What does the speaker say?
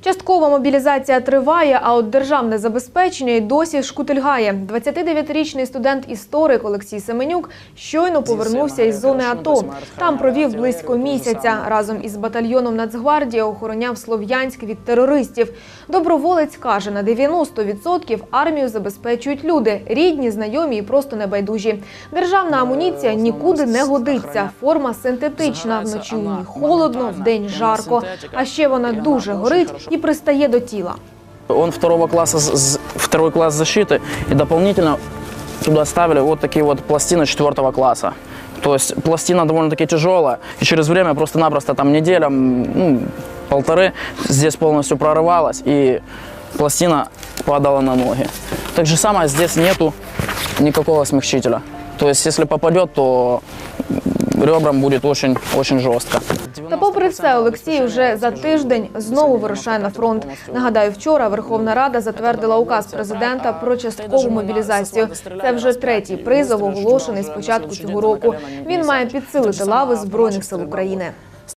Часткова мобілізація триває, а от державне забезпечення й досі шкутильгає. 29-річний студент-історик Олексій Семенюк щойно повернувся із зони АТО. Там провів близько місяця. Разом із батальйоном Нацгвардії охороняв Слов'янськ від терористів. Доброволець каже, на 90% армію забезпечують люди, рідні, знайомі і просто небайдужі. Державна амуніція нікуди не годиться. Форма синтетична, вночі у ній холодно, вдень жарко. А ще вона дуже горить і пристає до тіла. Он второго класса, з- з- второй класс защиты, и дополнительно туда ставили вот такие вот пластины четвертого класса. То есть пластина довольно-таки тяжелая, и через время просто-напросто там неделя, м, ну, полторы, здесь полностью прорывалась, и пластина падала на ноги. Так же самое, здесь нету никакого смягчителя. То есть если попадет, то ребрам будет очень, очень жестко. Та попри все, Олексій вже за тиждень знову вирушає на фронт. Нагадаю, вчора Верховна Рада затвердила указ президента про часткову мобілізацію. Це вже третій призов, оголошений з початку цього року. Він має підсилити лави збройних сил України.